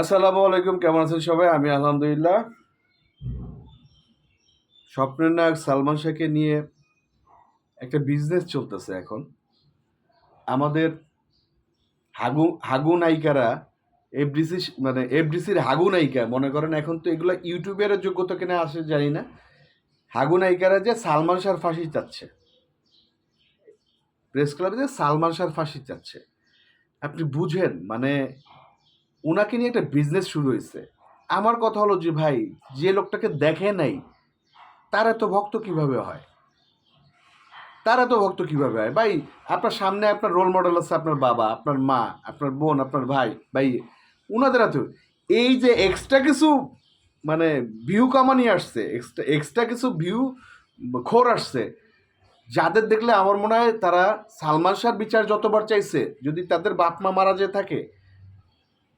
আসসালামু আলাইকুম, কেমন আছেন সবাই? আমি আলহামদুলিল্লাহ। স্বপ্নের নায়ক সালমান শাহকে নিয়ে একটা বিজনেস চলতেছে এখন। আমাদের হাগু হাগু নায়িকারা এফডিসি মানে এফডিসির হাগু নায়িকা, মনে করেন এখন তো এগুলো ইউটিউবের যোগ্যতা কিনা আসে জানি না। হাগু নায়িকারা যে সালমান শাহর ফাঁসি চাচ্ছে। প্রেস ক্লাবে যে সালমান শাহর ফাঁসি চাচ্ছে। আপনি বুঝেন মানে ওনাকে নিয়ে একটা বিজনেস শুরু হয়েছে। আমার কথা হলো যে, ভাই, যে লোকটাকে দেখে নাই, তার এত ভক্ত কীভাবে হয়? তার এত ভক্ত কীভাবে হয়? ভাই, আপনার সামনে আপনার রোল মডেল আছে আপনার বাবা, আপনার মা, আপনার বোন, আপনার ভাই ভাই ওনাদের এত, এই যে এক্সট্রা কিছু মানে ভিউ কামানি আসছে এক্সট্রা এক্সট্রা কিছু ভিউ খোর আসছে, যাদের দেখলে আমার মনে হয় তারা সালমান শাহর বিচার যতবার চাইছে, যদি তাদের বাপ মা মারা যেয়ে থাকে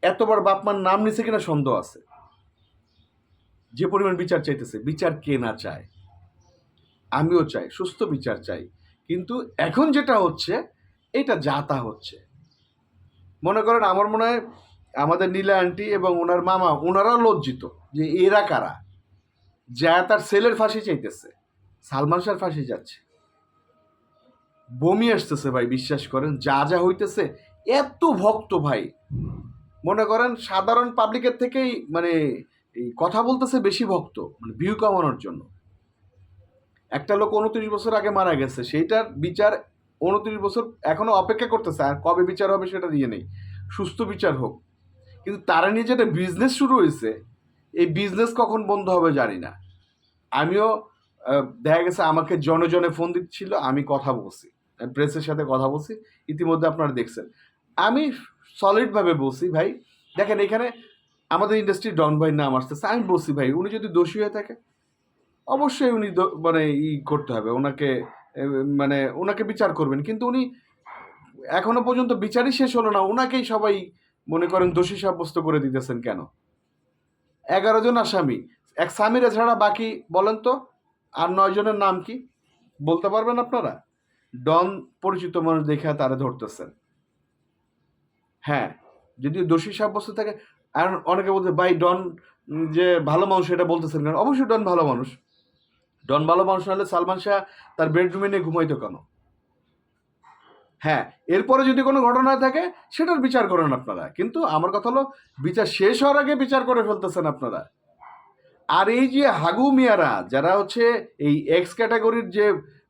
এতবার বাপ মার নাম নিছে কিনা সন্দেহ আছে। যে পরিমাণ বিচার চাইতেছে, বিচার কে না চায়? আমিও চাই, সুস্থ বিচার চাই। কিন্তু এখন যেটা হচ্ছে, এটা যাতা হচ্ছে। মনে করেন, আমার মনে হয় আমাদের নীলা আন্টি এবং ওনার মামা, ওনারাও লজ্জিত যে এরা কারা? যা তার ছেলের ফাঁসি চাইতেছে, সালমান শাহর ফাঁসি যাচ্ছে। বমি আসতেছে ভাই, বিশ্বাস করেন, যা যা হইতেছে, এত ভক্ত ভাই মনে করেন সাধারণ পাবলিকের থেকেই মানে এই কথা বলতেছে বেশি ভক্ত মানে ভিউ কমানোর জন্য। একটা লোক উনত্রিশ বছর আগে মারা গেছে, সেইটার বিচার উনত্রিশ বছর এখনও অপেক্ষা করতেছে, আর কবে বিচার হবে সেটা দিয়ে নেই। সুস্থ বিচার হোক। কিন্তু তারা নিয়ে যেটা বিজনেস শুরু হয়েছে, এই বিজনেস কখন বন্ধ হবে জানি না। আমিও দেখা গেছে আমাকে জনে জনে ফোন দিচ্ছিল, আমি কথা বলছি প্রেসের সাথে কথা বলছি, ইতিমধ্যে আপনারা দেখছেন। আমি সলিডভাবে বলছি, ভাই। দেখেন, এখানে আমাদের ইন্ডাস্ট্রি ডন ভাই নাম আসতেছে। আমি বলছি, ভাই, উনি যদি দোষী হয়ে থাকে, অবশ্যই উনি মানে ই করতে হবে। ওনাকে মানে ওনাকে বিচার করবেন। কিন্তু উনি এখনও পর্যন্ত বিচারই শেষ হলো না। ওনাকেই সবাই মনে করেন দোষী সাব্যস্ত করে দিতেছেন কেন? এগারো জন আসামি। এক স্বামীরা ছাড়া বাকি, বলেন তো, আর নয় জনের নাম কি? বলতে পারবেন আপনারা? ডন পরিচিত মানুষ দেখে তারা ধরতেছেন। হ্যাঁ যদি দোষী সাব্যস্ত থাকে, আর অনেকে বলতে ভাই, ডন যে ভালো মানুষ এটা বলতেছেন কেন? অবশ্যই ডন ভালো মানুষ। ডন ভালো মানুষ না হলে সালমান শাহ তার বেডরুমে নিয়ে ঘুমাইতো কেন? হ্যাঁ এরপরে যদি কোনো ঘটনা থাকে, সেটার বিচার করেন আপনারা। কিন্তু আমার কথা হলো, বিচার শেষ হওয়ার আগে বিচার করে ফেলতেছেন আপনারা। আর এই যে হাগু মিয়ারা, যারা হচ্ছে এই এক্স ক্যাটাগরির যে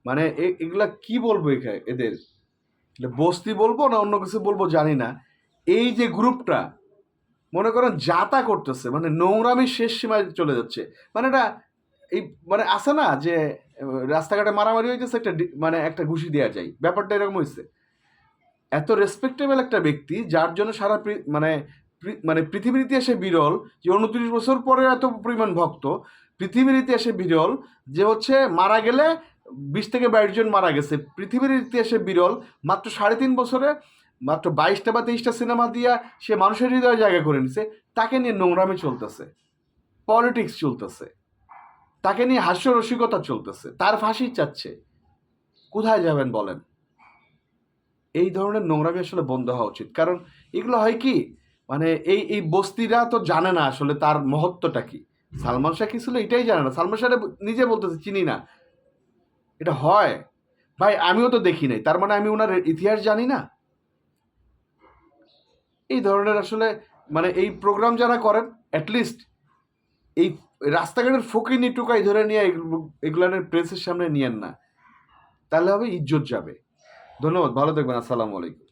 মানে এগুলা কি বলব এদের? বস্তি বলব না অন্য কিছু বলব জানি না। এই যে গ্রুপটা, মনে করেন যাতা করতেছে মানে নোংরামি শেষ সীমায় চলে যাচ্ছে। মানে এটা এই মানে আছে না যে, রাস্তাঘাটে মারামারি হইতেছে, একটা মানে একটা ঘুষি দেওয়া যায়। ব্যাপারটা এরকম হয়েছে এত রেসপেক্টেবল একটা ব্যক্তি, যার জন্য সারা মানে মানে পৃথিবীর ইতিহাসে বিরল, যে উনত্রিশ বছর পরে এত পরিমাণ ভক্ত, পৃথিবীর ইতিহাসে বিরল, যে হচ্ছে মারা গেলে বিশ থেকে বাইশ জন মারা গেছে। পৃথিবীর ইতিহাসে বিরল, মাত্র সাড়ে তিন বছরে মাত্র বাইশটা বা তেইশটা সিনেমা দিয়া সে মানুষের হৃদয়ে জায়গা করে নিছে, তাকে নিয়ে নোংরামি চলতেছে পলিটিক্স চলতেছে, তাকে নিয়ে হাস্য রসিকতা চলতেছে, তার ফাঁসি চাচ্ছে। কোথায় যাবেন বলেন? এই ধরনের নোংরামি আসলে বন্ধ হওয়া উচিত। কারণ এগুলো হয় কি মানে এই এই বস্তিরা তো জানে না আসলে তার মহত্বটা কি। সালমান শাহ কি ছিল এটাই জানে না। সালমান শাহ নিজে বলতেছে, চিনি না। এটা হয়। ভাই, আমিও তো দেখি নাই। তার মানে আমি ওনার ইতিহাস জানি না? এই ধরনের আসলে মানে এই প্রোগ্রাম যারা করেন অ্যাটলিস্ট এই রাস্তাঘাটের ফকিনি টুকাই ধরে নিয়ে এগুলানের প্রেসের সামনে নিয়েন না। তাহলে হবে ইজ্জত যাবে। ধন্যবাদ, ভালো থাকবেন, আসসালামু আলাইকুম।